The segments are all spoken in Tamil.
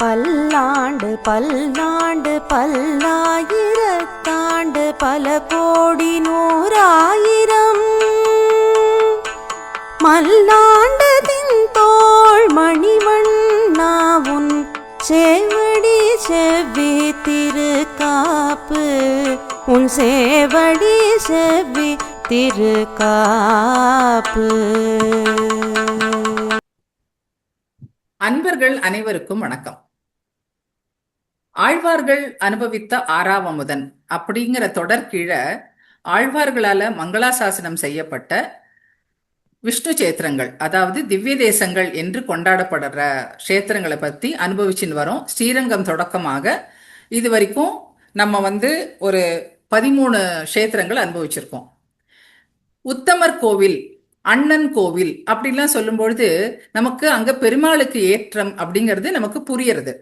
பல்லாண்டு பல்லாண்டு பல்லாயிரத்தாண்டு பல கோடி நூறாயிரம். மல்லாண்டதின் தோள் மணிவண்ணாவுன் சேவடி செவ்வி திருக்காப்பு. உன் சேவடி செவ்வி திருக்காப்பு. அன்பர்கள் அனைவருக்கும் வணக்கம். ஆழ்வார்கள் அனுபவித்த ஆறாவமுதன் அப்படிங்கிற தொடர் கீழே ஆழ்வார்களால மங்களாசாசனம் செய்யப்பட்ட விஷ்ணு சேத்திரங்கள் அதாவது திவ்ய தேசங்கள் என்று கொண்டாடப்படுற கஷேத்திரங்களை பத்தி அனுபவிச்சுன்னு வரோம். ஸ்ரீரங்கம் தொடக்கமாக இது வரைக்கும் நம்ம வந்து ஒரு பதிமூணு கஷேத்திரங்கள் அனுபவிச்சிருக்கோம். உத்தமர் கோவில் அண்ணன் கோவில் அப்படிலாம் சொல்லும்பொழுது நமக்கு அங்க பெருமாளுக்கு ஏற்றம் அப்படிங்கிறது நமக்கு புரியறது.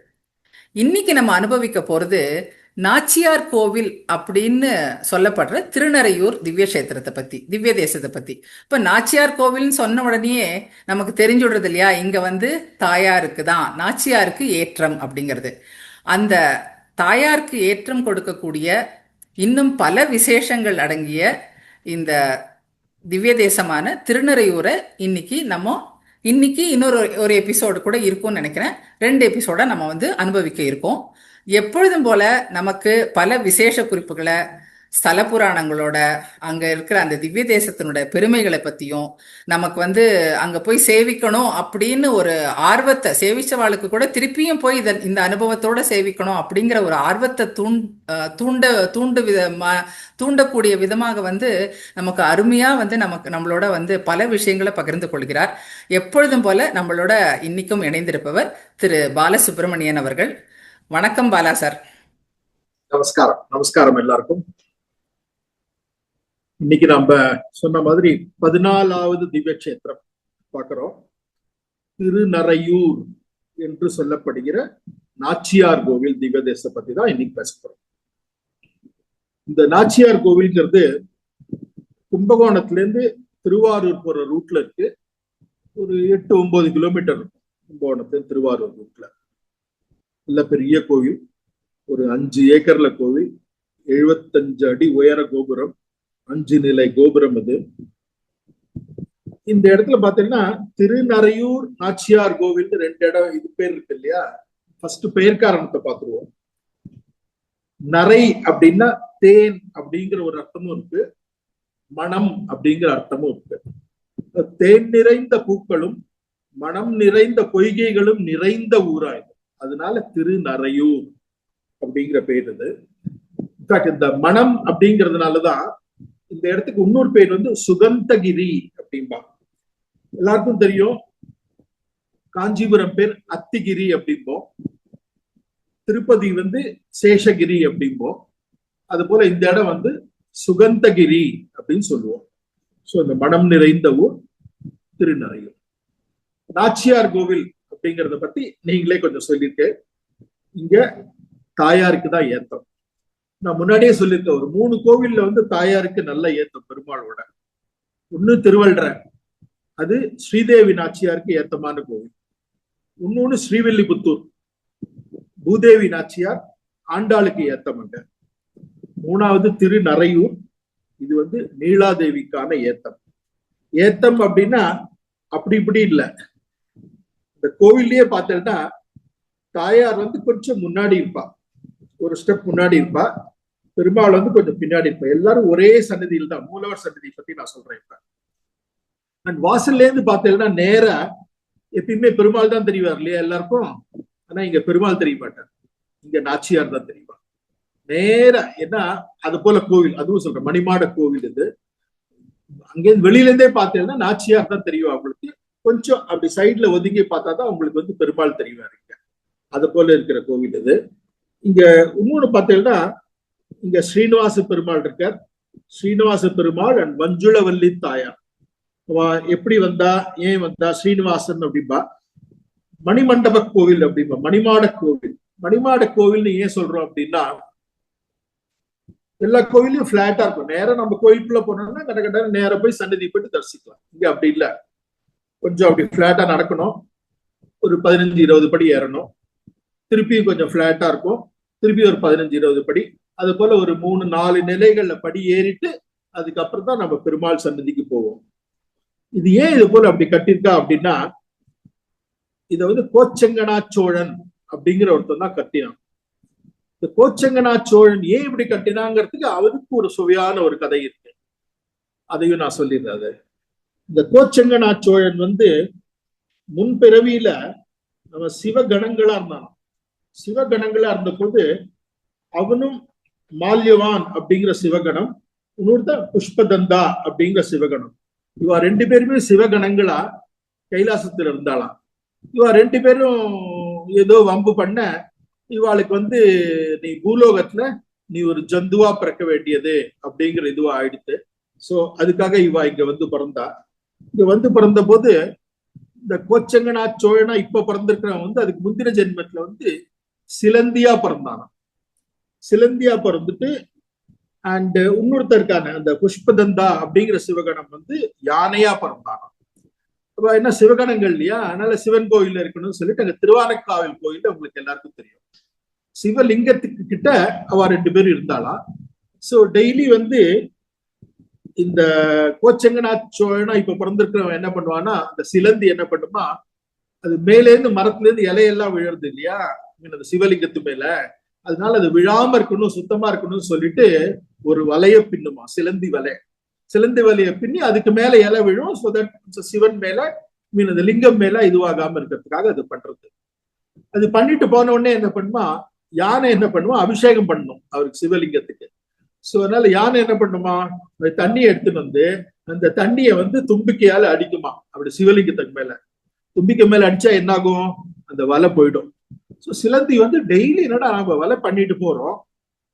இன்னைக்கு நம்ம அனுபவிக்க போறது நாச்சியார் கோவில் அப்படின்னு சொல்லப்படுற திருநறையூர் திவ்ய கஷேத்திரத்தை பத்தி திவ்ய தேசத்தை பத்தி. இப்ப நாச்சியார் கோவில்னு சொன்ன உடனேயே நமக்கு தெரிஞ்சுடுறது இல்லையா? இங்க வந்து தாயாருக்கு தான் நாச்சியாருக்கு ஏற்றம் அப்படிங்கிறது. அந்த தாயாருக்கு ஏற்றம் கொடுக்கக்கூடிய இன்னும் பல விசேஷங்கள் அடங்கிய இந்த திவ்ய தேசமான திருநறையூரை இன்னைக்கு நம்ம இன்னைக்கு இன்னொரு ஒரு எபிசோடு கூட இருக்கும்னு நினைக்கிறேன். ரெண்டு எபிசோட நம்ம வந்து அனுபவிக்க இருக்கோம். எப்பொழுதும் போல நமக்கு பல விசேஷ குறிப்புகளை ஸ்தல புராணங்களோட அங்க இருக்கிற அந்த திவ்ய தேசத்தினுடைய பெருமைகளை பத்தியும் நமக்கு வந்து அங்க போய் சேவிக்கணும் அப்படின்னு ஒரு ஆர்வத்தை சேவிச்சவாளுக்கு கூட திருப்பியும் போய் இத இந்த அனுபவத்தோட சேவிக்கணும் அப்படிங்கிற ஒரு ஆர்வத்தை தூண் தூண்ட தூண்டு விதமா தூண்டக்கூடிய விதமாக வந்து நமக்கு அருமையா வந்து நமக்கு நம்மளோட வந்து பல விஷயங்களை பகிர்ந்து கொள்கிறார். எப்பொழுதும் போல நம்மளோட இன்னைக்கும் இணைந்திருப்பவர் திரு பாலசுப்ரமணியன் அவர்கள். வணக்கம் பாலா சார். நமஸ்காரம் நமஸ்காரம் எல்லாருக்கும். இன்னைக்கு நம்ம சொன்ன மாதிரி பதினாலாவது திவ்ய கஷேத்திரம் பார்க்கிறோம். திருநறையூர் என்று சொல்லப்படுகிற நாச்சியார் கோவில் திவ்ய தேசத்தை பத்தி தான் இன்னைக்கு பேச போறோம். இந்த நாச்சியார் கோவில்ங்கிறது கும்பகோணத்துல இருந்து திருவாரூர் போற ரூட்ல இருக்கு. ஒரு எட்டு ஒன்பது கிலோமீட்டர் இருக்கும் கும்பகோணத்துல திருவாரூர் ரூட்ல நல்ல பெரிய கோவில். ஒரு அஞ்சு ஏக்கர்ல கோவில். எழுபத்தஞ்சு அடி உயர கோபுரம். அஞ்சு நிலை கோபுரம் இது இந்த இடத்துல பாத்தீங்கன்னா திருநறையூர் நாச்சியார் கோவில் ரெண்டு இடம் இது பேர் இருக்கு இல்லையா? ஃபர்ஸ்ட் பெயர் காரணத்தை பார்த்துருவோம். நரை அப்படின்னா தேன் அப்படிங்கிற ஒரு அர்த்தமும் இருக்கு. மனம் அப்படிங்கிற அர்த்தமும் இருக்கு. தேன் நிறைந்த பூக்களும் மனம் நிறைந்த பொய்கைகளும் நிறைந்த ஊராயுது அதனால திருநறையூர் அப்படிங்கிற பேர் இது இந்த மனம் அப்படிங்கிறதுனாலதான் இந்த இடத்துக்கு இன்னொரு பேர் வந்து சுகந்தகிரி அப்படிம்பா. எல்லாருக்கும் தெரியும். காஞ்சிபுரம் பேர் அத்திகிரி அப்படிம்போம் திருப்பதி வந்து சேஷகிரி அப்படிம்போம் அது போல இந்த இடம் வந்து சுகந்தகிரி அப்படின்னு சொல்லுவோம். ஸோ இந்த மனம் நிறைந்த ஊர் திருநறையூர். நாச்சியார் கோவில் அப்படிங்கிறத பத்தி நீங்களே கொஞ்சம் சொல்லியிருக்கேன் இங்க தாயாருக்கு தான் ஏத்தம். நான் முன்னாடியே சொல்லியிருக்கேன் ஒரு மூணு கோவில்ல வந்து தாயாருக்கு நல்ல ஏத்தம் பெருமாளோட. ஒண்ணு திருவள்ளுற அது ஸ்ரீதேவி நாச்சியாருக்கு ஏத்தமான கோவில். இன்னொன்னு ஸ்ரீவில்லிபுத்தூர் பூதேவி நாச்சியார் ஆண்டாளுக்கு ஏத்தம் அங்க. மூணாவது திருநறையூர் இது வந்து நீலாதேவிக்கான ஏத்தம். ஏத்தம் அப்படின்னா அப்படி இப்படி இல்லை. இந்த கோவில்லயே பார்த்தேன்னா தாயார் வந்து கொஞ்சம் முன்னாடி இருப்பான் ஒரு ஸ்டெப் முன்னாடி இருப்பா. பெருமாள் வந்து கொஞ்சம் பின்னாடி இருப்பா. எல்லாரும் ஒரே சன்னதியில் தான் மூலவர் சன்னதியை பத்தி நான் சொல்றேன் இப்ப. அண்ட் வாசல்ல இருந்து பார்த்தேன்னா நேரா எப்பயுமே பெருமாள் தான் தெரிவார் இல்லையா எல்லாருக்கும்? ஆனா இங்க பெருமாள் தெரிய மாட்டார். இங்க நாச்சியார் தான் தெரியுமா நேரா ஏன்னா அது போல கோவில் அதுவும் சொல்றேன் மணிமாட கோவில் இது. அங்கேருந்து வெளியில இருந்தே பார்த்தேன்னா நாச்சியார் தான் தெரியும் அவங்களுக்கு கொஞ்சம் அப்படி சைட்ல ஒதுங்கி பார்த்தா தான் அவங்களுக்கு வந்து பெருமாள் தெரிவாரு இங்க. அது போல இருக்கிற கோவில் இது. இங்க இன்னொன்னு பார்த்தீங்கன்னா இங்க ஸ்ரீனிவாச பெருமாள் இருக்கார். ஸ்ரீனிவாச பெருமாள் அண்ட் மஞ்சுளவல்லி தாயார். அவ எப்படி வந்தா ஏன் வந்தா ஸ்ரீனிவாசன் அப்படிம்பா. மணிமண்டப கோவில் அப்படிம்பா மணிமாட கோவில். மணிமாட கோவில்னு ஏன் சொல்றோம் அப்படின்னா எல்லா கோவிலையும் பிளாட்டா இருக்கும். நேரம் நம்ம கோயிலுக்குள்ள போனோம்னா கட கட்ட நேரம் போய் சன்னதி போயிட்டு தரிசிக்கலாம். இங்க அப்படி இல்லை. கொஞ்சம் அப்படி பிளாட்டா நடக்கணும். ஒரு பதினஞ்சு இருபது படி ஏறணும். திருப்பி கொஞ்சம் ஃபிளாட்டா இருக்கும். திருப்பி ஒரு பதினஞ்சு இருபது படி. அது போல ஒரு மூணு நாலு நிலைகள்ல படி ஏறிட்டு அதுக்கப்புறம் தான் நம்ம பெருமாள் சன்னதிக்கு போவோம். இது ஏன் இது போல அப்படி கட்டியிருக்கா அப்படின்னா இத வந்து கோச்செங்கனா சோழன் அப்படிங்கிற ஒருத்தன் தான் கட்டினான். இந்த கோச்செங்கனா சோழன் ஏன் இப்படி கட்டினாங்கிறதுக்கு அவருக்கு ஒரு சுவையான ஒரு கதை இருக்கு. அதையும் நான் சொல்லிடுறேன் அது. இந்த கோச்செங்கனா சோழன் வந்து முன்பிறவியில நம்ம சிவகணங்களா இருந்தான். சிவகணங்களா இருந்தபோது அவனும் மால்யவான் அப்படிங்கிற சிவகணம் இன்னொருத்தன் புஷ்பதந்தா அப்படிங்கிற சிவகணம். இவா ரெண்டு பேருமே சிவகணங்களா கைலாசத்துல இருந்தாளாம். இவா ரெண்டு பேரும் ஏதோ வம்பு பண்ண இவாளுக்கு வந்து நீ பூலோகத்துல நீ ஒரு ஜந்துவா பிறக்க வேண்டியது அப்படிங்கிற இதுவா ஆயிடுத்து. சோ அதுக்காக இவா இங்க வந்து பிறந்தா. இங்க வந்து பிறந்த போது இந்த கோச்சங்கனா சோழனா இப்ப பிறந்திருக்கிறவன் வந்து அதுக்கு முந்தின ஜென்மத்துல வந்து சிலந்தியா பிறந்தானா? சிலந்தியா பிறந்துட்டு அண்ட் இன்னொருத்தர் இருக்கான அந்த புஷ்பதந்தா அப்படிங்கிற சிவகணம் வந்து யானையா பிறந்தானா? அப்ப என்ன சிவகணங்கள் இல்லையா? அதனால சிவன் கோயில் இருக்கணும்னு சொல்லிட்டு அங்க திருவானக்காவில் கோயில் உங்களுக்கு எல்லாருக்கும் தெரியும். சிவலிங்கத்துக்கு கிட்ட அவ ரெண்டு பேரும் இருந்தாளாம் சோ டெய்லி வந்து இந்த கோச்சங்கநாத் சோழனா இப்ப பிறந்திருக்கிறவன் என்ன பண்ணுவான்னா அந்த சிலந்தி என்ன பண்ணுமா அது மேலேருந்து மரத்துல இருந்து இலையெல்லாம் விழுறது இல்லையா? அந்த சிவலிங்கத்து மேல அதனால அது விழாம இருக்கணும் சுத்தமா இருக்கணும்னு சொல்லிட்டு ஒரு வலைய பின்னுமா சிலந்தி வலை. சிலந்தி வலைய பின்னி அதுக்கு மேல இலை விழும் so தட் சிவன் மேல மீன் அந்த லிங்கம் மேல இதுவாகாம இருக்கிறதுக்காக அது பண்றது. அது பண்ணிட்டு போன உடனே என்ன பண்ணுமா யானை என்ன பண்ணுமா அபிஷேகம் பண்ணும் அவருக்கு சிவலிங்கத்துக்கு. சோ அதனால யானை என்ன பண்ணுமா அந்த தண்ணியை எடுத்துட்டு வந்து அந்த தண்ணியை வந்து தும்பிக்கையால அடிக்குமா அப்படி சிவலிங்கத்துக்கு மேல. தும்பிக்கை மேல அடிச்சா என்ன ஆகும் அந்த வலை போயிடும். சோ சிலந்தி வந்து டெய்லி என்னடா நம்ம வலை பண்ணிட்டு போறோம்?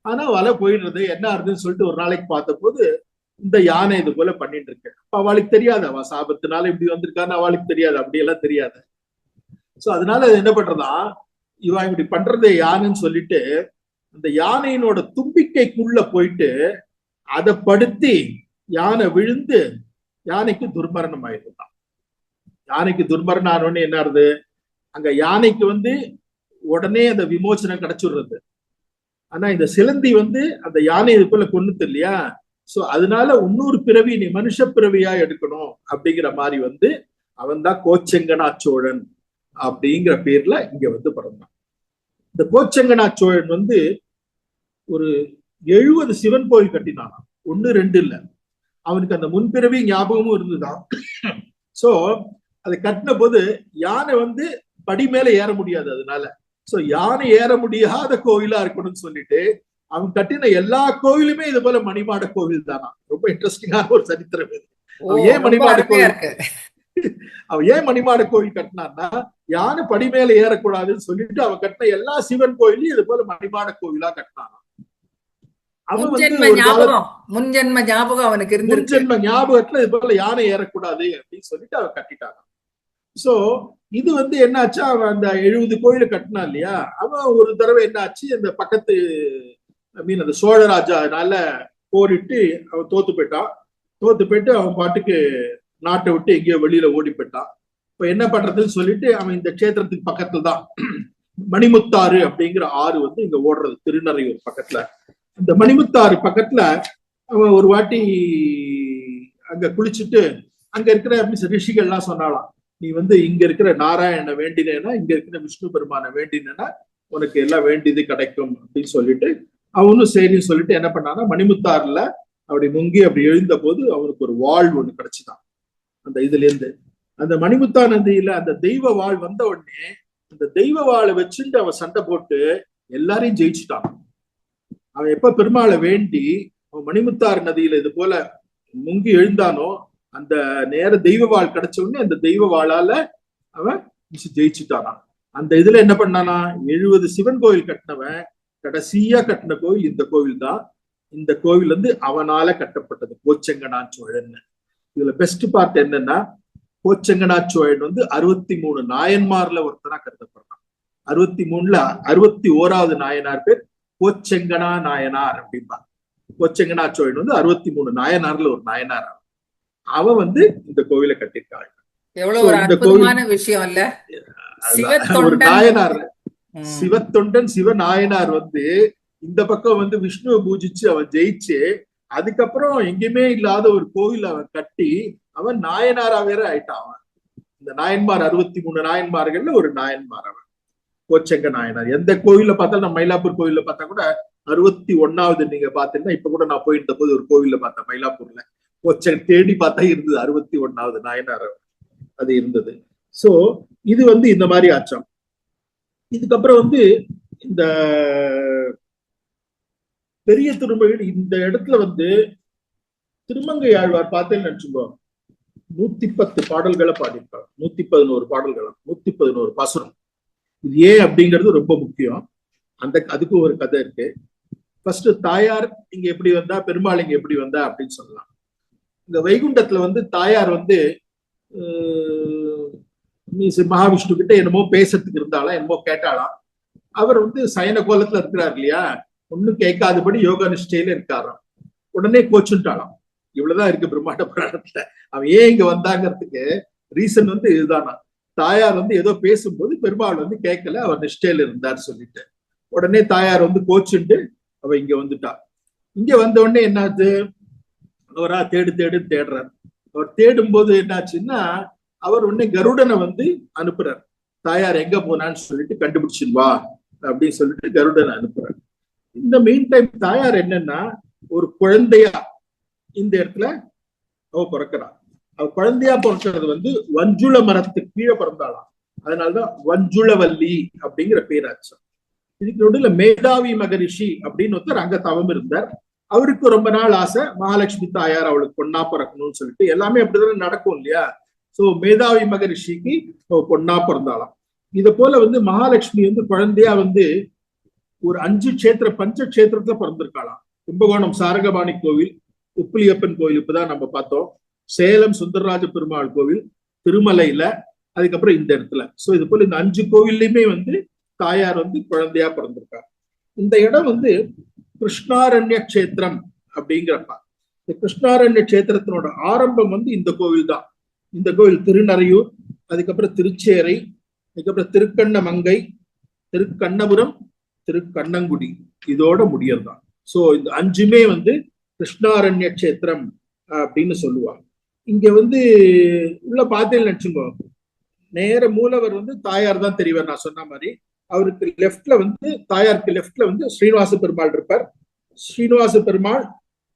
ஆனா வலை போயிடுறது என்ன ஆகுதுன்னு சொல்லிட்டு ஒரு நாளைக்கு பார்த்த போது இந்த யானை இது போல பண்ணிட்டு இருக்கு. அப்ப அவளுக்கு தெரியாது. அவ சாபத்தினால இப்படி வந்திருக்கான்னு அவளுக்கு தெரியாது. அப்படியெல்லாம் தெரியாது. சோ அதனால அது என்ன பண்றதா இவன் இப்படி பண்றதே யானைன்னு சொல்லிட்டு அந்த யானையினோட தும்பிக்கைக்குள்ள போயிட்டு அதை படுத்தி யானை விழுந்து யானைக்கு துர்மரணம் ஆயிருந்தான் யானைக்கு துர்மரணம் ஆனோடனே என்ன ஆகுது? அங்க யானைக்கு வந்து உடனே அந்த விமோசனம் கிடைச்சிடுறது. ஆனா இந்த சிலந்தி வந்து அந்த யானை இது போல கொண்டுது இல்லையா? சோ அதனால இன்னொரு பிறவி நீ மனுஷ பிறவியா எடுக்கணும் அப்படிங்கிற மாதிரி வந்து அவன் தான் கோச்செங்கனா சோழன் அப்படிங்கிற பேர்ல இங்க வந்து பிறந்தான். இந்த கோச்செங்கனா சோழன் வந்து ஒரு எழுபது சிவன் கோயில் கட்டினானா. ஒண்ணு ரெண்டு இல்ல. அவனுக்கு அந்த முன்பிறவி ஞாபகமும் இருந்துதான். சோ அதை கட்டின போது யானை வந்து படி மேல ஏற முடியாது அதனால. சோ யானை ஏற முடியாத கோவிலா இருக்கணும்னு சொல்லிட்டு அவன் கட்டின எல்லா கோவிலுமே இது போல மணிமாட கோவில் தானா? ரொம்ப இன்ட்ரெஸ்டிங்கான ஒரு சரித்திரம் இது. ஏன் மணிமாட இருக்கு. அவன் ஏன் மணிமாட கோவில் கட்டினான்னா யானை படி மேல ஏறக்கூடாதுன்னு சொல்லிட்டு அவன் கட்டின எல்லா சிவன் கோயிலையும் இது போல மணிமாட கோவிலா கட்டினானா. முன்ஜென்ம ஞாபகம் அவனுக்கு முன்ஜென்ம ஞாபகத்துல இது போல யானை ஏறக்கூடாது அப்படின்னு சொல்லிட்டு அவன் கட்டிட்டாங்க சோ இது வந்து என்னாச்சா? அவன் அந்த எழுபது கோயில கட்டினான் இல்லையா? அவன் ஒரு தடவை என்னாச்சு? அந்த பக்கத்து மீன் அந்த சோழராஜானால போரிட்டு அவன் தோத்து போயிட்டான். தோத்து போயிட்டு அவன் பாட்டுக்கு நாட்டை விட்டு எங்கேயோ வெளியில ஓடி போயிட்டான். இப்ப என்ன பண்றதுன்னு சொல்லிட்டு அவன் இந்த க்ஷேத்திரத்துக்கு பக்கத்துல தான் மணிமுத்தாறு அப்படிங்கிற ஆறு வந்து இங்க ஓடுறது. திருநறையூர் பக்கத்துல. இந்த மணிமுத்தாறு பக்கத்துல அவன் ஒரு வாட்டி அங்க குளிச்சுட்டு அங்க இருக்கிற மீன்ஸ் ரிஷிகள்லாம் சொன்னாலாம் நீ வந்து இங்க இருக்கிற நாராயணனை வேண்டினேன்னா இங்க இருக்கிற விஷ்ணு பெருமானை வேண்டினேன்னா உனக்கு எல்லாம் வேண்டியது கிடைக்கும் அப்படின்னு சொல்லிட்டு அவனும் சரின்னு சொல்லிட்டு என்ன பண்ணானா மணிமுத்தாறுல அப்படி முங்கி அப்படி எழுந்த போது அவனுக்கு ஒரு வாழ் ஒண்ணு கிடைச்சுதான். அந்த இதுல இருந்து அந்த மணிமுத்தா நதியில அந்த தெய்வ வாழ் வந்த உடனே அந்த தெய்வ வாளை வச்சுட்டு அவன் சண்டை போட்டு எல்லாரையும் ஜெயிச்சுட்டான். அவன் எப்ப பெருமாளை வேண்டி அவன் மணிமுத்தாறு நதியில இது போல முங்கி எழுந்தானோ அந்த நேர தெய்வ வாழ் கிடைச்ச உடனே அந்த தெய்வ வாளால அவன் ஜெயிச்சுட்டானா. அந்த இதுல என்ன பண்ணானா எழுபது சிவன் கோயில் கட்டினவன் கடைசியா கட்டின கோவில் இந்த கோவில் தான் இந்த கோவில் வந்து அவனால கட்டப்பட்டது கோச்செங்கனான் சோழன் இதுல பெஸ்ட் பார்ட் என்னன்னா கோச்செங்கனா சோழன் வந்து அறுபத்தி மூணு நாயன்மார்ல ஒருத்தனா கருதப்படுறான். அறுபத்தி மூணுல அறுபத்தி ஓராவது நாயனார் பேர் கோச்செங்கனா நாயனார் அப்படின்பா கோச்செங்கனா சோழன் வந்து அறுபத்தி மூணு நாயனார்ல ஒரு நாயனார் அவன். அவன் வந்து இந்த கோவிலை கட்டியிருக்காள் எவ்வளவு ஒரு கோவில்- அற்புதமான விஷயம் இல்ல ஒரு நாயனார். சிவத்தொண்டன் சிவநாயனார் வந்து இந்த பக்கம் வந்து விஷ்ணுவை பூஜிச்சு அவன் ஜெயிச்சு அதுக்கப்புறம் எங்கேயுமே இல்லாத ஒரு கோவில் அவன் கட்டி அவன் நாயனாரா வேற ஆயிட்டான் அவன். இந்த நாயன்மார் அறுபத்தி மூணு நாயன்மார்கள்ல ஒரு நாயன்மார் அவன். கோச்சங்க நாயனார். எந்த கோவில்ல பார்த்தாலும் நம்ம மயிலாப்பூர் கோவில்ல பார்த்தா கூட அறுபத்தி ஒன்னாவது நீங்க பாத்தீங்கன்னா இப்ப கூட நான் போயிருந்த போது ஒரு கோவில்ல பார்த்தேன் மயிலாப்பூர்ல. கோச்சங்க தேடி பார்த்தா இருந்தது. அறுபத்தி ஒன்னாவது நாயனார் அது இருந்தது. சோ இது வந்து இந்த மாதிரி ஆச்சம் இதுக்கப்புறம் வந்து இந்த பெரிய திருமகள் இந்த இடத்துல வந்து திருமங்கை ஆழ்வார் பார்த்தேன்னு நினைச்சுக்கோ. நூத்தி பத்து பாடல்களை பாடியிருக்காங்க நூத்தி பதினோரு பாடல்கள் நூத்தி பதினோரு பாசுரம். இது ஏன் அப்படிங்கிறது ரொம்ப முக்கியம். அந்த அதுக்கு ஒரு கதை இருக்கு. ஃபர்ஸ்ட் தாயார் இங்க எப்படி வந்தா பெருமாள் இங்க எப்படி வந்தா அப்படின்னு சொல்லலாம். இந்த வைகுண்டத்துல வந்து தாயார் வந்து மகாவிஷ்ணு கிட்ட என்னமோ பேசுறதுக்கு இருந்தாலும் என்னமோ கேட்டாலாம் அவர் வந்து சயன கோலத்துல இருக்கிறார் இல்லையா? ஒண்ணும் கேட்காதபடி யோக நிஷ்டையில இருக்காராம். உடனே கோச்சுட்டாலாம் இவ்வளவுதான் இருக்கு பிரம்மாண்ட புராணத்துல. அவன் ஏன் இங்க வந்தாங்கிறதுக்கு ரீசன் வந்து இதுதானா? தாயார் வந்து ஏதோ பேசும்போது பெருமாள் வந்து கேட்கல அவர் நிஷ்டையில இருந்தார் சொல்லிட்டு. உடனே தாயார் வந்து கோச்சுண்டு அவ இங்க வந்துட்டா. இங்க வந்த உடனே என்னாச்சு? அவரா தேடு தேடு தேடுறார். அவர் தேடும் போது என்னாச்சுன்னா அவர் உடனே கருடனை வந்து அனுப்புறார். தாயார் எங்க போனான்னு சொல்லிட்டு கண்டுபிடிச்சிட்டு வா அப்படின்னு சொல்லிட்டு கருடனை அனுப்புறார். இந்த மெயின் டைம் தாயார் என்னன்னா ஒரு குழந்தையா இந்த இடத்துல அவ பிறக்கிறா. அவ குழந்தையா பிறக்கிறது வந்து வஞ்சுள மரத்துக்கு கீழே பிறந்தாளாம். அதனாலதான் வஞ்சுளவல்லி அப்படிங்கிற பேராச்சு இதுக்கு நடுவில் மேதாவி மகரிஷி அப்படின்னு ஒருத்தர் அங்க தவம் இருந்தார். அவருக்கு ரொம்ப நாள் ஆசை மகாலட்சுமி தாயார் அவளுக்கு பொண்ணா பிறக்கணும்னு சொல்லிட்டு. எல்லாமே அப்படிதானே நடக்கும் இல்லையா? சோ மேதாவி மகரிஷிக்கு பொண்ணா பிறந்தாளாம். இத போல வந்து மகாலட்சுமி வந்து குழந்தையா வந்து ஒரு அஞ்சு கஷேத்திர பஞ்ச கஷேத்திரத்துல பிறந்திருக்காளாம். கும்பகோணம் சாரகபாணி கோவில் உப்புலியப்பன் கோவில் இப்பதான் நம்ம பார்த்தோம். சேலம் சுந்தரராஜ பெருமாள் கோவில் திருமலையில அதுக்கப்புறம் இந்த இடத்துல. சோ இது போல இந்த அஞ்சு கோவில்லையுமே வந்து தாயார் வந்து குழந்தையா பிறந்திருக்காங்க இந்த இடம் வந்து கிருஷ்ணாரண்ய கஷேத்திரம் அப்படிங்கிறப்ப. இந்த கிருஷ்ணாரண்ய கஷேத்திரத்தினோட ஆரம்பம் வந்து இந்த கோவில் தான் இந்த கோவில் திருநறையூர் அதுக்கப்புறம் திருச்சேரை அதுக்கப்புறம் திருக்கண்ணமங்கை திருக்கண்ணபுரம் திருக்கண்ணங்குடி. இதோட முடியறதான் சோ இந்த அஞ்சுமே வந்து கிருஷ்ணாரண்ய கஷேத்திரம் அப்படின்னு சொல்லுவாங்க. இங்க வந்து உள்ள பார்த்தேன்னு நினைச்சுக்கோ. நேர மூலவர் வந்து தாயார் தான் தெரிவார் நான் சொன்ன மாதிரி. அவருக்கு லெஃப்ட்ல வந்து தாயாருக்கு லெஃப்ட்ல வந்து ஸ்ரீனிவாச பெருமாள் இருப்பார். ஸ்ரீனிவாச பெருமாள்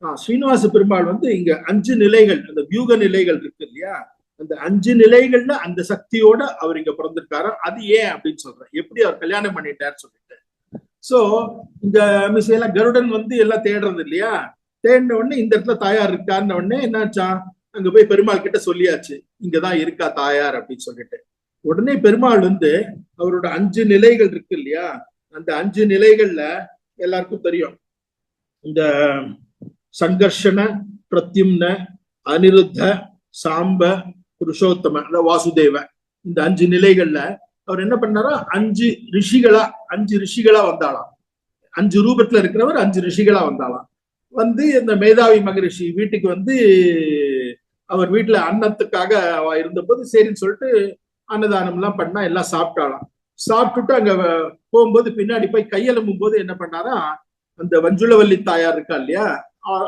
ஆஹ் ஸ்ரீனிவாச பெருமாள் வந்து இங்க அஞ்சு நிலைகள் அந்த வியூக நிலைகள் இருக்கு இல்லையா? அந்த அஞ்சு நிலைகள்ல அந்த சக்தியோட அவர் இங்க பிறந்திருக்காரு. அது ஏன் அப்படின்னு சொல்றேன். எப்படி அவர் கல்யாணம் பண்ணிட்டார் சொல்லிட்டு. சோ இந்த மிஸ் எல்லாம் கருடன் வந்து எல்லாம் தேடுறது இல்லையா? தேடின உடனே இந்த இடத்துல தாயார் இருக்காருன்ன உடனே என்னாச்சா? அங்க போய் பெருமாள் கிட்ட சொல்லியாச்சு. இங்கதான் இருக்கா தாயார் அப்படின்னு சொல்லிட்டு. உடனே பெருமாள் வந்து அவரோட அஞ்சு நிலைகள் இருக்கு இல்லையா? அந்த அஞ்சு நிலைகள்ல எல்லாருக்கும் தெரியும். இந்த சங்கர்ஷண பிரத்யும்ன அனிருத்த சாம்ப புருஷோத்தம வாசுதேவ. இந்த அஞ்சு நிலைகள்ல அவர் என்ன பண்ணாரோ? அஞ்சு ரிஷிகளா அஞ்சு ரிஷிகளா வந்தாலாம் அஞ்சு ரூபத்துல இருக்கிறவர் அஞ்சு ரிஷிகளா வந்தாலாம் வந்து இந்த மேதாவி மகரிஷி வீட்டுக்கு வந்து அவர் வீட்டுல அன்னத்துக்காக அவ இருந்தபோது சரின்னு சொல்லிட்டு அன்னதானம் எல்லாம் பண்ணா எல்லாம் சாப்பிட்டாலாம் சாப்பிட்டுட்டு அங்க போகும்போது பின்னாடி போய் கையெழும்பும் போது என்ன பண்ணாரா அந்த வஞ்சுளவல்லி தாயார் இருக்கா இல்லையா?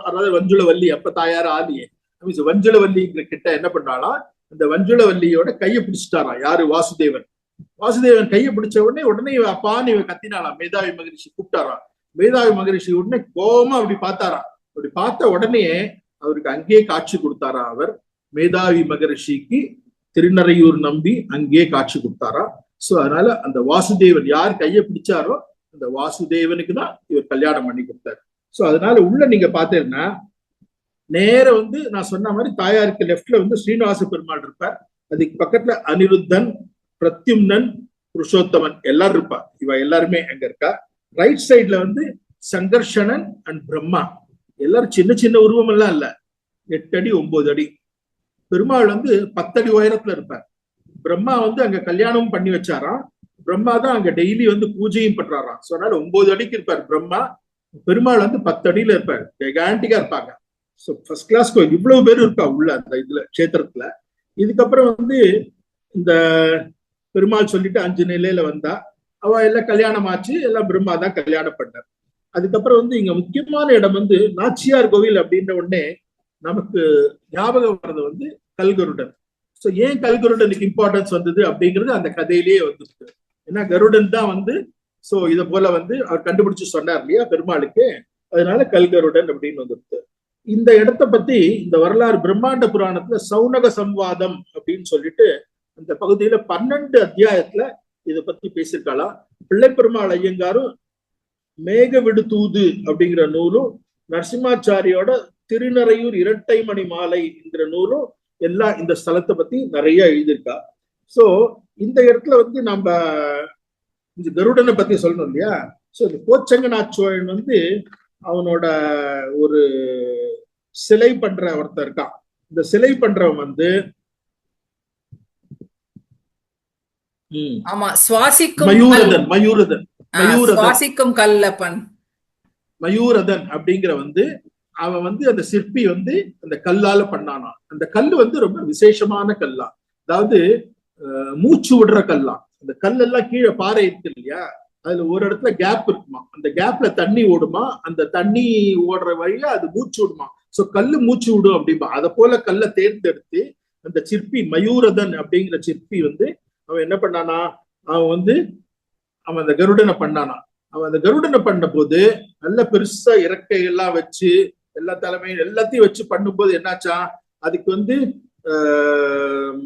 அதாவது வஞ்சுளவல்லி அப்ப தாயார் ஆலியே வஞ்சுளவல்லிங்கிற கிட்ட என்ன பண்ணாலாம் அந்த வஞ்சுளவல்லியோட கையை பிடிச்சிட்டாராம். யாரு? வாசுதேவன். வாசுதேவன் கையை பிடிச்ச உடனே உடனே இவ அப்பான்னு இவன் கத்தினாலாம் மேதாவி மகரிஷி கூப்பிட்டாராம். மேதாவி மகரிஷி உடனே கோபமா அப்படி பார்த்தாராம். அப்படி பார்த்த உடனே அவருக்கு அங்கேயே காட்சி கொடுத்தாராம் அவர். மேதாவி மகரிஷிக்கு திருநறையூர் நம்பி அங்கேயே காட்சி கொடுத்தாரா? சோ அதனால அந்த வாசுதேவன் யார் கையை பிடிச்சாரோ அந்த வாசுதேவனுக்கு தான் இவர் கல்யாணம் பண்ணி கொடுத்தாரு. சோ அதனால உள்ள நீங்க பாத்தீங்கன்னா நேர வந்து நான் சொன்ன மாதிரி தாயாருக்கு லெஃப்ட்ல வந்து ஸ்ரீனிவாச பெருமாள் இருப்பார். அதுக்கு பக்கத்துல அனிருத்தன் பிரத்யும்னன் புருஷோத்தமன் எல்லாரும் இருப்பா இவ எல்லாருமே அங்க இருக்கா? ரைட் சைடுல வந்து சங்கர்ஷணன் அண்ட் பிரம்மா. எல்லாரும் சின்ன சின்ன உருவம் எல்லாம் இல்ல. எட்டு அடி ஒன்பது அடி. பெருமாள் வந்து பத்தடி உயரத்துல இருப்பார். பிரம்மா வந்து அங்க கல்யாணமும் பண்ணி வச்சாராம். பிரம்மா தான் அங்க டெய்லி வந்து பூஜையும் பண்றாராம். ஸோ அதனால ஒன்பது அடிக்கு இருப்பார் பிரம்மா. பெருமாள் வந்து பத்து அடியில இருப்பார். ஜெகாண்டிக்கா இருப்பாங்க. ஸோ ஃபர்ஸ்ட் கிளாஸ் கோயில் இவ்வளவு பேர் இருக்கா உள்ள அந்த இதுல கஷேத்திரத்துல. இதுக்கப்புறம் வந்து இந்த பெருமாள் சொல்லிட்டு அஞ்சு நிலையில வந்தா அவ எல்லாம் கல்யாணம் ஆச்சு எல்லாம் பிரம்மா தான் கல்யாணம் பண்ணார். அதுக்கப்புறம் வந்து இங்க முக்கியமான இடம் வந்து நாச்சியார் கோவில் அப்படின்ற உடனே நமக்கு ஞாபகம் வர்றது வந்து கல்கருடன். ஸோ ஏன் கல்கருடனுக்கு இம்பார்ட்டன்ஸ் வந்தது அப்படிங்கிறது அந்த கதையிலேயே வந்துருக்கு ஏன்னா கருடன் தான் வந்து சோ இதை போல வந்து அவர் கண்டுபிடிச்சு சொன்னார் இல்லையா பெருமாளுக்கு? அதனால கல்கருடன் அப்படின்னு வந்துருக்கு இந்த இடத்த பத்தி இந்த வரலாறு பிரம்மாண்ட புராணத்துல சௌனக சம்வாதம் அப்படின்னு சொல்லிட்டு அந்த பகுதியில பன்னெண்டு அத்தியாயத்துல இதை பத்தி பேசியிருக்காளாம் பிள்ளைப்பெருமாள் ஐயங்காரும் மேக விடுதூது அப்படிங்கிற நூலும் நரசிம்மாச்சாரியோட திருநறையூர் இரட்டை மணி மாலை என்கிற நூலும் எல்லாம் இந்த ஸ்தலத்தை பத்தி நிறைய எழுதியிருக்கா. சோ இந்த இடத்துல வந்து நம்ம இந்த கருடனை பத்தி சொல்லணும் இல்லையா? சோ இந்த கோச்சங்கநாத் சோழன் வந்து அவனோட ஒரு சிலை பண்ற ஒருத்தர் இருக்கான். இந்த சிலை பண்றவன் வந்து ஆமா சுவாசிக்கும். மயூரதன் மயூரதன் மயூரதன். சுவாசிக்கும் கல்லப்பன் மயூரதன் அப்படிங்கிற வந்து அவன் வந்து அந்த சிற்பி வந்து அந்த கல்லால பண்ணானா. அந்த கல் வந்து ரொம்ப விசேஷமான கல்லா. அதாவது மூச்சு விடுற கல்லா. அந்த கல்லெல்லாம் கீழே பாறை இருக்கு இல்லையா? அதுல ஒரு இடத்துல கேப் இருக்குமா? அந்த கேப்ல தண்ணி ஓடுமா? அந்த தண்ணி ஓடுற வழியா அது மூச்சு விடுமா? சோ கல்லு மூச்சு விடும் அப்படிம்பா. அதை போல கல்லை தேர்ந்தெடுத்து அந்த சிற்பி மயூரதன் அப்படிங்கிற சிற்பி வந்து அவன் என்ன பண்ணானா? அவன் வந்து அவன் அந்த கருடனை பண்ணானா. அவன் அந்த கருடனை பண்ண போது நல்ல பெருசா இறக்கை எல்லாம் வச்சு எல்லா தலைமையும் எல்லாத்தையும் வச்சு பண்ணும்போது என்னாச்சா? அதுக்கு வந்து ஆஹ்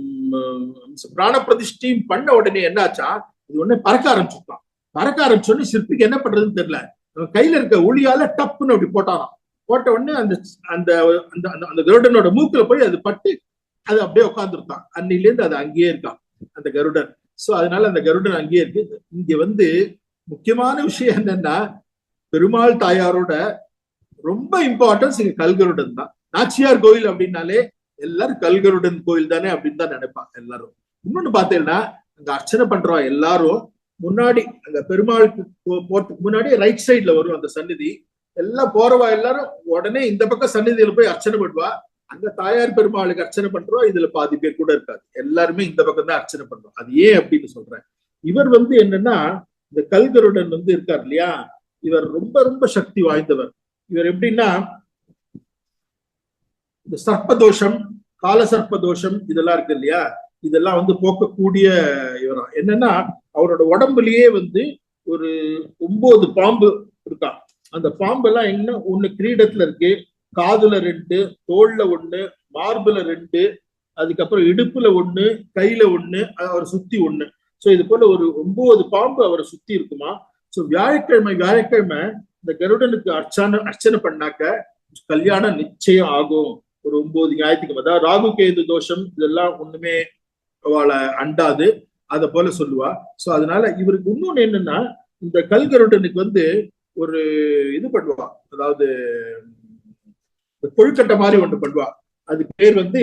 பிராண பிரதிஷ்டையும் பண்ண உடனே என்னாச்சா? இது உடனே பறக்க ஆரம்பிச்சுட்டான். பறக்க ஆரம்பிச்சோடனே சிற்பிக்கு என்ன பண்றதுன்னு தெரியல. கையில இருக்க ஒளியால டப்புன்னு அப்படி போட்டானாம். போட்ட உடனே அந்த அந்த அந்த அந்த- அந்த கருடனோட மூக்குல போய் அது பட்டு அது அப்படியே உட்காந்துருத்தான் அன்னில இருந்து அது அங்கேயே இருக்கான் அந்த கருடன். சோ அதனால அந்த கருடன் அங்கேயே இருக்கு. இங்க வந்து முக்கியமான விஷயம் என்னன்னா பெருமாள் தாயாரோட ரொம்ப இம்பார்ட்டன்ஸ் இங்க கல்கருடன் தான். நாச்சியார் கோயில் அப்படின்னாலே எல்லாரும் கல்கருடன் கோயில் தானே அப்படின்னு தான் நினைப்பாங்க எல்லாரும். இன்னொன்னு பார்த்தீங்கன்னா அங்க அர்ச்சனை பண்றோம் எல்லாரும் முன்னாடி அங்க பெருமாளுக்கு போ- போறதுக்கு முன்னாடி ரைட் சைடுல வரும் அந்த சன்னிதி எல்லாம் போறவா எல்லாரும் உடனே இந்த பக்கம் சன்னிதியில போய் அர்ச்சனை பண்ணுவா. அங்க தாயார் பெருமாளுக்கு அர்ச்சனை பண்றோம் இதுல பாதி பேர் கூட இருக்காது. எல்லாருமே இந்த பக்கம் தான் அர்ச்சனை பண்றோம் அது ஏன் அப்படின்னு சொல்றேன். இவர் வந்து என்னன்னா இந்த கல்கருடன் வந்து இருக்கார் இல்லையா? இவர் ரொம்ப ரொம்ப சக்தி வாய்ந்தவர். இவர் எப்படின்னா இந்த சர்ப்பதோஷம் கால சர்ப்பதோஷம் இதெல்லாம் இருக்கு இல்லையா? இதெல்லாம் வந்து போக்கக்கூடிய இவரா. என்னன்னா அவரோட உடம்புலயே வந்து ஒரு ஒன்பது பாம்பு இருக்கான் அந்த பாம்பெல்லாம் என்ன ஒண்ணு கிரீடத்துல இருக்கு காதுல ரெண்டு தோல்ல ஒண்ணு மார்புல ரெண்டு அதுக்கப்புறம் இடுப்புல ஒண்ணு கையில ஒண்ணு அவரை சுத்தி ஒண்ணு. சோ இது போல ஒரு ஒன்பது பாம்பு அவரை சுத்தி இருக்குமா. சோ வியாழக்கிழமை வியாழக்கிழமை இந்த கருடனுக்கு அர்ச்சனை அர்ச்சனை பண்ணாக்க கல்யாணம் நிச்சயம் ஆகும். ஒரு ஒன்பது ஞாயிற்றுக்கு அதாவது ராகு கேது தோஷம் இதெல்லாம் ஒண்ணுமே அவளை அண்டாது. அத போல சொல்லுவா. சோ அதனால இவருக்கு இன்னொன்னு என்னன்னா இந்த கல்கருடனுக்கு வந்து ஒரு இது பண்ணுவா. அதாவது இந்த கொழுக்கட்டை மாதிரி ஒண்ணு பண்ணுவா. அது பேர் வந்து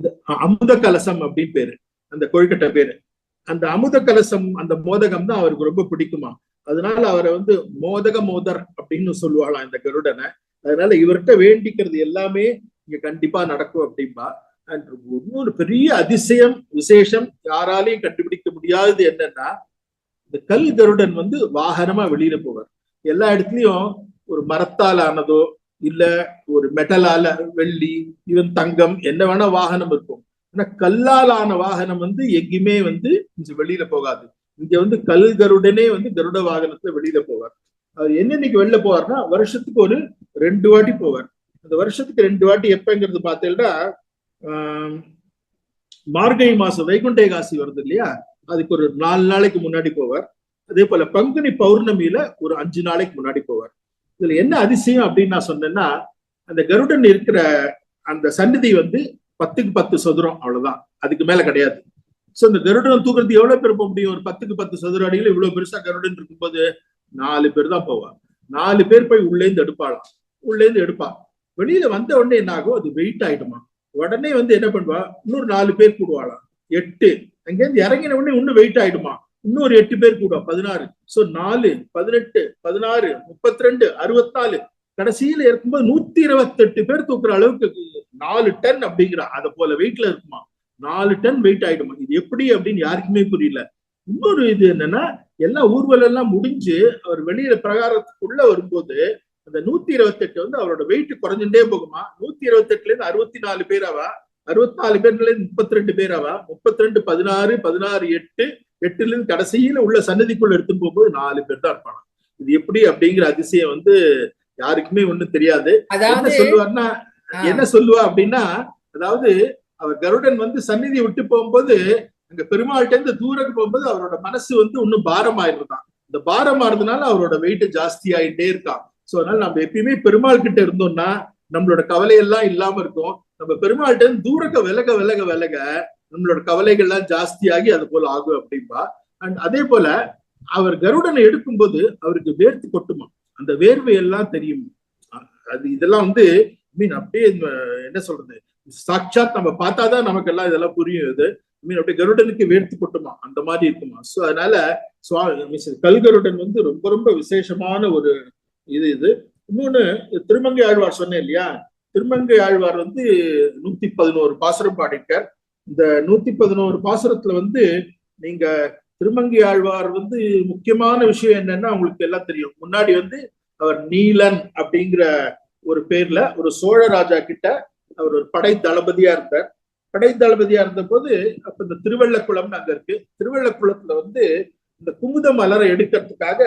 இந்த அமுத கலசம் அப்படின்னு பேரு. அந்த கொழுக்கட்டை பேரு. அந்த அமுத கலசம் அந்த மோதகம் தான் அவருக்கு ரொம்ப பிடிக்குமா? அதனால அவரை வந்து மோதக மோதர் அப்படின்னு சொல்லுவாளாம் இந்த கருடனை. அதனால இவர்கிட்ட வேண்டிக்கிறது எல்லாமே இங்க கண்டிப்பா நடக்கும் அப்படின்பா இன்னொரு பெரிய அதிசயம் விசேஷம் யாராலையும் கண்டுபிடிக்க முடியாதது என்னன்னா இந்த கல் கருடன் வந்து வாகனமா வெளியில போவார். எல்லா இடத்துலயும் ஒரு மரத்தால் ஆனதோ இல்ல ஒரு மெட்டலால வெள்ளி இவன் தங்கம் என்ன வேணா வாகனம் இருக்கும். ஆனா வாகனம் வந்து எங்கேயுமே வந்து வெளியில போகாது. இங்க வந்து கல் கருடனே வந்து கருட வாகனத்துல வெளியில போவார். அவர் என்னன்னைக்கு வெளில போவார்னா வருஷத்துக்கு ஒரு ரெண்டு வாட்டி போவார். அந்த வருஷத்துக்கு ரெண்டு வாட்டி எப்பங்கிறது பார்த்தீங்கன்னா ஆஹ் மார்கழி மாசம் வைகுண்ட ஏகாசி வருது இல்லையா? அதுக்கு ஒரு நாலு நாளைக்கு முன்னாடி போவார். அதே போல பங்குனி பௌர்ணமியில ஒரு அஞ்சு நாளைக்கு முன்னாடி போவார். இதுல என்ன அதிசயம் அப்படின்னு நான் சொன்னேன்னா அந்த கருடன் இருக்கிற அந்த சந்நிதி வந்து பத்துக்கு பத்து சதுரம் அவ்வளவுதான். அதுக்கு மேல கிடையாது. சோ இந்த கருடன் தூக்குறது எவ்வளவு பேர் போக முடியும்? ஒரு பத்துக்கு பத்து சதுர அடிகள் இவ்வளவு பெருசா கருடன் இருக்கும்போது நாலு பேர் தான் போவா நாலு பேர் போய் உள்ளேந்து எடுப்பாளாம். உள்ளேந்து எடுப்பா. வெளியில வந்த உடனே என்ன ஆகும்? அது வெயிட் ஆயிடுமா? உடனே வந்து என்ன பண்ணுவா? இன்னொரு நாலு பேர் கூடுவாளாம். எட்டு. அங்கேருந்து இறங்கின உடனே இன்னும் வெயிட் ஆயிடுமா? இன்னொரு எட்டு பேர் கூடுவா? பதினாறு. சோ நாலு பதினெட்டு பதினாறு முப்பத்தி ரெண்டு அறுபத்தாலு கடைசியில இருக்கும்போது நூத்தி இருபத்தி எட்டு பேர் தூக்குற அளவுக்கு நாலு டன் அப்படிங்கிற. அத போல வெயிட்ல இருக்குமா? நாலு டன் வெயிட் ஆயிடுமா? இது எப்படி அப்படின்னு யாருக்குமே புரியல. இன்னொரு இது என்னன்னா எல்லா ஊர்வலம் எல்லாம் முடிஞ்சு அவர் வெளியில பிரகாரத்துக்குள்ள வரும்போது அந்த நூத்தி இருபத்தி எட்டு வந்து அவரோட வெயிட் குறைஞ்சுட்டே போகுமா? நூத்தி இருபத்தி எட்டுல இருந்து அறுபத்தி நாலு பேராவா அறுபத்தி நாலு பேர்ல இருந்து முப்பத்தி ரெண்டு பேராவா முப்பத்தி ரெண்டு பதினாறு பதினாறு எட்டு எட்டுல இருந்து கடைசியில உள்ள சன்னதிக்குள்ள எடுத்துட்டு போகும்போது நாலு பேர் தான் இருப்பாங்க. இது எப்படி அப்படிங்கிற அதிசயம் வந்து யாருக்குமே ஒண்ணும் தெரியாது. அதாவது சொல்லுவார்னா ஆ, என்ன சொல்லுவா அப்படின்னா அதாவது அவர் கருடன் வந்து சந்நிதியை விட்டு போகும்போது அங்க பெருமாள்கிட்ட இருந்து தூரக்கு போகும்போது அவரோட மனசு வந்து இன்னும் பாரமாயிருந்தான். இந்த பாரம் ஆறுறதுனால அவரோட வெயிட் ஜாஸ்தி ஆயிட்டே இருக்கான். சோ அதனால நம்ம எப்பயுமே பெருமாள் கிட்ட இருந்தோம்னா நம்மளோட கவலை எல்லாம் இல்லாம இருக்கும். நம்ம பெருமாள்கிட்ட இருந்து தூரக்க விலக விலக விலக நம்மளோட கவலைகள்லாம் ஜாஸ்தியாகி அது போல ஆகும் அப்படின்பா அண்ட் அதே போல அவர் கருடனை எடுக்கும்போது அவருக்கு வேர்த்து கொட்டுமா? அந்த வேர்வை எல்லாம் தெரியும். அது இதெல்லாம் வந்து மீன் அப்படியே இந்த என்ன சொல்றது? சாட்சாத் நம்ம பார்த்தாதான் நமக்கு எல்லாம் இதெல்லாம் புரியும் இது. மீன் அப்படியே கருடனுக்கு வேர்த்து கொட்டுமா? அந்த மாதிரி இருக்குமா? சோ அதனால சுவா- கல்கருடன் வந்து ரொம்ப ரொம்ப விசேஷமான ஒரு இது இது. இன்னொன்னு திருமங்கை ஆழ்வார் சொன்னேன் இல்லையா? திருமங்கை ஆழ்வார் வந்து நூத்தி பதினோரு பாசுரம் பாடியிருக்கார். இந்த நூத்தி பதினோரு பாசுரத்துல வந்து நீங்க திருமங்கை ஆழ்வார் வந்து முக்கியமான விஷயம் என்னன்னா உங்களுக்கு எல்லாம் தெரியும். முன்னாடி வந்து அவர் நீலன் அப்படிங்கிற ஒரு பேர்ல ஒரு சோழ ராஜா கிட்ட அவர் ஒரு படை தளபதியா இருந்தார். படை தளபதியா இருந்த போது அப்ப இந்த திருவள்ளக்குளம்னு அங்க இருக்கு. திருவள்ளக்குளத்துல வந்து இந்த குமுத மலரை எடுக்கிறதுக்காக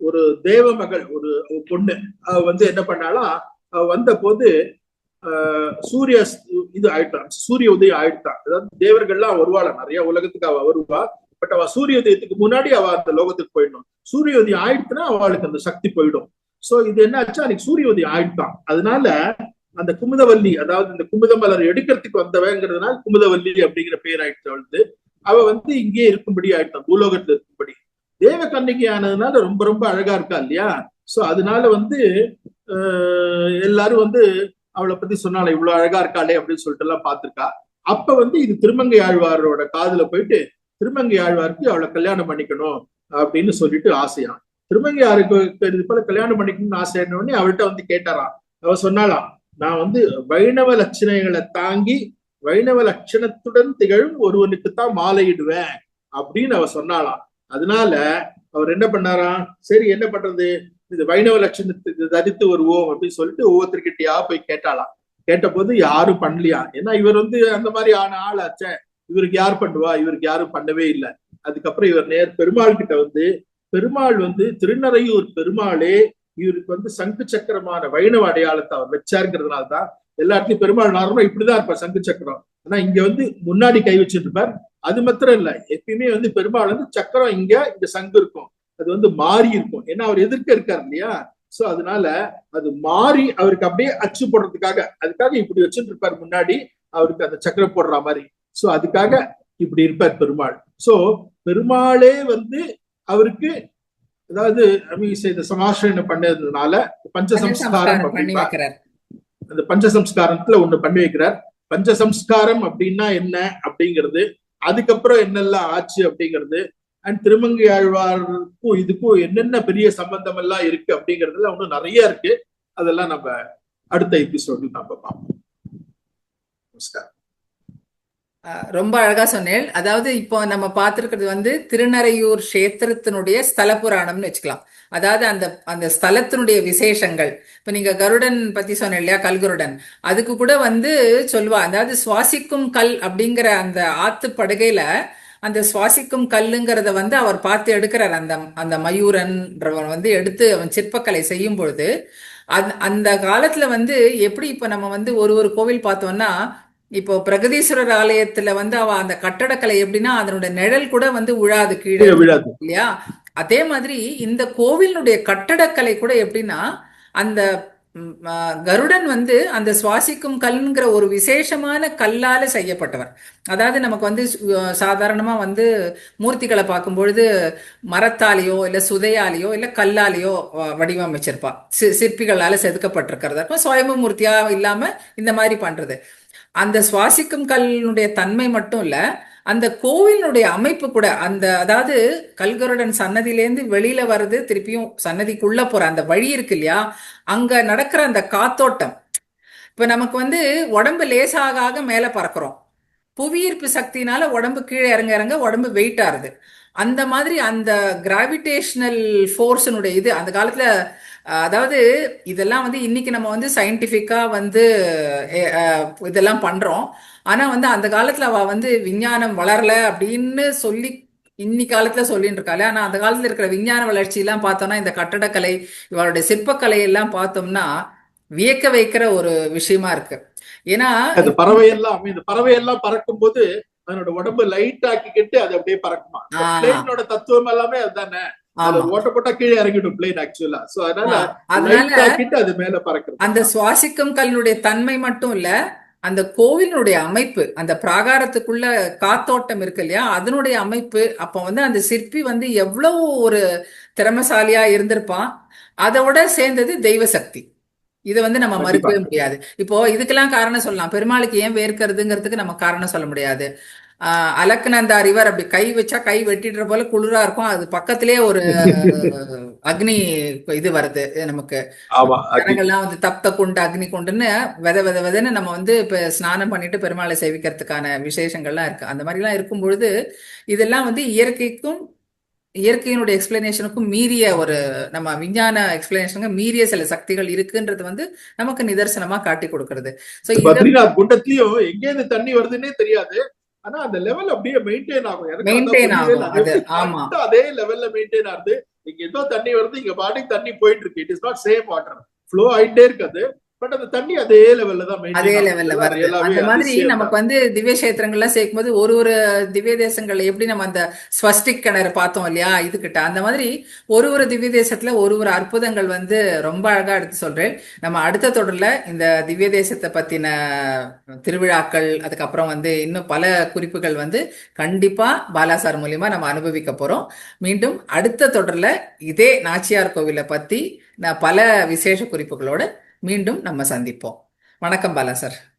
ஒரு தேவ மகள் ஒரு பொண்ணு அவ வந்து என்ன பண்ணாலும் அவ வந்த போது ஆஹ் சூரிய இது ஆயிட்டான். சூரிய உதயம் ஆயிட்டான். அதாவது தேவர்கள்லாம் வருவாள? நிறைய உலகத்துக்கு அவ வருவா. பட் அவ சூரிய உதயத்துக்கு முன்னாடி அவ அந்த லோகத்துக்கு போயிடணும். சூரிய உதயம் ஆயிடுச்சுன்னா அவளுக்கு அந்த சக்தி போயிடும். சோ இது என்ன ஆச்சு அன்னைக்கு சூரிய உதயம் ஆயிட்டான். அதனால அந்த குமுதவல்லி அதாவது இந்த குமுத மலர் எடுக்கிறதுக்கு வந்தவங்கிறதுனால குமுதவல்லி அப்படிங்கிற பேர் ஆயிடுச்சு வந்து அவ வந்து இங்கே இருக்கும்படி ஆயிட்டான் பூலோகத்துல இருக்கும்படி. தேவ கன்னிகை ஆனதுனால ரொம்ப ரொம்ப அழகா இருக்கா இல்லையா? சோ அதனால வந்து ஆஹ் எல்லாரும் வந்து அவளை பத்தி சொன்னால இவ்வளவு அழகா இருக்காளே அப்படின்னு சொல்லிட்டு எல்லாம் பாத்திருக்கா அப்ப வந்து இது திருமங்கை ஆழ்வாரோட காதுல போயிட்டு திருமங்கை ஆழ்வாருக்கு அவளை கல்யாணம் பண்ணிக்கணும் அப்படின்னு சொல்லிட்டு ஆசையான் திருமங்கை ஆருக்கு இது போல கல்யாணம் பண்ணிக்கணும்னு ஆசை உடனே அவர்கிட்ட வந்து கேட்டாராம். அவ சொன்னாலாம் நான் வந்து வைணவ லட்சணைகளை தாங்கி வைணவ லட்சணத்துடன் திகழும் ஒருவனுக்கு தான் மாலையிடுவேன் அப்படின்னு அவ சொன்னாலாம் அதனால அவர் என்ன பண்ணாராம் சரி என்ன பண்றது? இது வைணவ லட்சணத்துக்கு தரித்து வருவோம் அப்படின்னு சொல்லிட்டு ஒவ்வொருத்தர்கிட்டயா போய் கேட்டாலாம் கேட்ட போது யாரும் பண்ணலையா? ஏன்னா இவர் வந்து அந்த மாதிரி ஆன ஆள் ஆச்சே இவருக்கு யார் பண்ணுவா? இவருக்கு யாரும் பண்ணவே இல்லை. அதுக்கப்புறம் இவர் நேர் பெருமாள் கிட்ட வந்து பெருமாள் வந்து திருநறையூர் பெருமாளே இவருக்கு வந்து சங்கு சக்கரமான வைணவ அடையாளத்தை அவர் வச்சாருங்கிறதுனால தான் எல்லா இடத்துலயும் பெருமாள் நார்மலா இப்படிதான் இருப்பார் சங்கு சக்கரம். ஆனா இங்க வந்து முன்னாடி கை வச்சுட்டு இருப்பார் அது மாத்திரம் இல்ல. எப்பயுமே வந்து பெருமாள் வந்து சக்கரம் இங்க இங்க சங்கு இருக்கும். அது வந்து மாறி இருக்கும். ஏன்னா அவர் எதிர்க்க இருக்கார் இல்லையா? சோ அதனால அது மாறி அவருக்கு அப்படியே அச்சு போடுறதுக்காக அதுக்காக இப்படி வச்சுட்டு இருப்பார் முன்னாடி. அவருக்கு அந்த சக்கரம் போடுற மாதிரி. சோ அதுக்காக இப்படி இருப்பார் பெருமாள். சோ பெருமாளே வந்து அவருக்கு அதாவது சமாசனம் பண்ணதுனால பஞ்சசம்ஸ்காரம் அந்த பஞ்சசம்ஸ்காரத்துல ஒண்ணு பண்ணி வைக்கிறார். பஞ்சசம்ஸ்காரம் அப்படின்னா என்ன அப்படிங்கிறது அதுக்கப்புறம் என்னெல்லாம் ஆச்சு அப்படிங்கிறது அண்ட் திருமங்கை ஆழ்வாருக்கும் இதுக்கும் என்னென்ன பெரிய சம்பந்தம் எல்லாம் இருக்கு அப்படிங்கறதுல இன்னும் நிறைய இருக்கு. அதெல்லாம் நம்ம அடுத்த எபிசோடில் நம்ம பார்ப்போம். நமஸ்காரம். ரொம்ப அழகா சொன்னேன். அதாவது இப்போ நம்ம பார்த்துருக்கிறது வந்து திருநறையூர் கஷேத்திரத்தினுடைய ஸ்தல புராணம்னு வச்சுக்கலாம். அதாவது அந்த அந்த ஸ்தலத்தினுடைய விசேஷங்கள். இப்போ நீங்க கருடன் பத்தி சொன்ன இல்லையா கல்கருடன். அதுக்கு கூட வந்து சொல்லுவா அதாவது சுவாசிக்கும் கல் அப்படிங்கிற அந்த ஆத்து படுகையில அந்த சுவாசிக்கும் கல்லுங்கிறத வந்து அவர் பார்த்து எடுக்கிறார். அந்த அந்த மயூரன்றவன் வந்து எடுத்து அவன் சிற்பக்கலை செய்யும் பொழுது அந்த அந்த காலத்துல வந்து எப்படி இப்ப நம்ம வந்து ஒரு ஒரு கோவில் பார்த்தோம்னா இப்போ பிரகதீஸ்வரர் ஆலயத்துல வந்து அவ அந்த கட்டடக்கலை எப்படின்னா அதனுடைய நிழல் கூட வந்து விழாது கீழே விழாது. இல்லையா? அதே மாதிரி இந்த கோவிலினுடைய கட்டடக்கலை கூட எப்படின்னா அந்த கருடன் வந்து அந்த சுவாசிக்கும் கல்ங்கிற ஒரு விசேஷமான கல்லால செய்யப்பட்டவர். அதாவது நமக்கு வந்து சாதாரணமா வந்து மூர்த்திகளை பார்க்கும் பொழுது மரத்தாலேயோ இல்ல சுதையாலேயோ இல்ல கல்லாலேயோ வடிவமைச்சிருப்பா. சிற்பிகளால செதுக்கப்பட்டிருக்கிறதா. சுயம்பு மூர்த்தியா இல்லாம இந்த மாதிரி பண்றது. அந்த சுவாசிக்கும் கல்லினுடைய தன்மை மட்டும் இல்ல அந்த கோவிலினுடைய அமைப்பு கூட அந்த அதாவது கல்கருடன் சன்னதியிலேருந்து வெளியில வர்றது திருப்பியும் சன்னதிக்குள்ள போற அந்த வழி இருக்கு இல்லையா? அங்க நடக்கிற அந்த காத்தோட்டம். இப்ப நமக்கு வந்து உடம்பு லேசாக ஆக மேல பறக்கிறோம். புவியீர்ப்பு சக்தினால உடம்பு கீழே இறங்க இறங்க உடம்பு வெயிட் ஆறுது. அந்த மாதிரி அந்த கிராவிடேஷனல் ஃபோர்ஸினுடைய இது அந்த காலத்துல அதாவது இதெல்லாம் வந்து இன்னைக்கு நம்ம வந்து சயின்டிஃபிக்கா வந்து இதெல்லாம் பண்றோம். ஆனா வந்து அந்த காலத்துல அவ வந்து விஞ்ஞானம் வளரல அப்படின்னு சொல்லி இன்னி காலத்துல சொல்லிட்டு இருக்காளே. ஆனா அந்த காலத்துல இருக்கிற விஞ்ஞான வளர்ச்சி எல்லாம் பார்த்தோம்னா இந்த கட்டடக்கலை இவளுடைய சிற்பக்கலை எல்லாம் பார்த்தோம்னா வியக்க வைக்கிற ஒரு விஷயமா இருக்கு. ஏன்னா அந்த பறவை எல்லாம் இந்த பறவை எல்லாம் பறக்கும் போது அதனோட உடம்பு லைட் ஆக்கிக்கிட்டு அது அப்படியே பறக்குமா? தத்துவம் எல்லாமே அதுதானே? ஓட்ட போட்டா கீழே இறங்கிடும் பிளேன் ஆக்சுவலா சோ அதனால ஆ, அதனால லைட் ஆக்கிட்டு அது மேல பறக்குறது. அந்த சுவாசிக்கும் கல்லுடைய தன்மை மட்டும் இல்ல அந்த கோவிலினுடைய அமைப்பு அந்த பிராகாரத்துக்குள்ள காத்தோட்டம் இருக்கு இல்லையா அதனுடைய அமைப்பு அப்போ வந்து அந்த சிற்பி வந்து எவ்வளவு ஒரு திறமசாலியா இருந்திருப்பான் அதோட சேர்ந்தது தெய்வ சக்தி. இதை வந்து நம்ம. மறுக்கவே முடியாது. இப்போ இதுக்கெல்லாம் காரணம் சொல்லலாம். பெருமாளுக்கு ஏன் வேர்க்கிறதுங்கிறதுக்கு நம்ம காரணம் சொல்ல முடியாது. ஆஹ் அலக்கநந்தா ரிவர் அப்படி கை வச்சா கை வெட்டிடுற போல குளிரா இருக்கும். அது பக்கத்திலேயே ஒரு அக்னி இது வருது நமக்கு. ஜனங்கள்லாம் வந்து தப்த குண்டு அக்னி குண்டுன்னு வித வித விதன்னு நம்ம வந்து இப்ப ஸ்நானம் பண்ணிட்டு பெருமாளை சேவிக்கிறதுக்கான விசேஷங்கள்லாம் இருக்கு. அந்த மாதிரிலாம் இருக்கும் பொழுது இதெல்லாம் வந்து இயற்கைக்கும் இயற்கையினுடைய எக்ஸ்பிளனேஷனுக்கும் மீறிய ஒரு நம்ம விஞ்ஞான எக்ஸ்பிளனேஷனுக்கு மீறிய சில சக்திகள் இருக்குன்றது வந்து நமக்கு நிதர்சனமா காட்டி கொடுக்கிறது. குண்டத்திலயும் எங்க இருந்து தண்ணி வருதுன்னே தெரியாது. ஆனா அந்த லெவல் அப்படியே மெயின்டைன் ஆகும். எனக்கு. அது லெவல்ல மெயின்டைன் ஆகுது. இங்க ஏதோ தண்ணி வருது இங்க பாட்டுக்கு தண்ணி போயிட்டு இருக்கு. It is not same water flow ஆயிட்டே இருக்காது. பட் அந்த தண்ணி அதே லெவல்ல தான் அதே. லெவல்ல வருது அந்த மாதிரி நமக்கு. வந்து திவ்ய கஷேத்திரங்கள்லாம் சேர்க்கும்போது ஒரு ஒரு திவ்ய தேசங்கள்ல எப்படி நம்ம அந்த ஸ்வஸ்டிக் கிணறு பார்த்தோம் இல்லையா இதுகிட்ட அந்த மாதிரி ஒரு ஒரு திவ்ய தேசத்துல ஒரு ஒரு அற்புதங்கள் வந்து ரொம்ப அழகா எடுத்து சொல்றேன் நம்ம அடுத்த தொடர்ல இந்த திவ்ய தேசத்தை பத்தின திருவிழாக்கள் அதுக்கப்புறம் வந்து இன்னும் பல குறிப்புகள் வந்து கண்டிப்பா பாலாசார் மூலியமா நம்ம அனுபவிக்க போறோம் மீண்டும் அடுத்த தொடர்ல இதே நாச்சியார் கோவிலை பத்தி நான் பல விசேஷ குறிப்புகளோட மீண்டும் நம்ம சந்திப்போம். வணக்கம் பாலா சார்.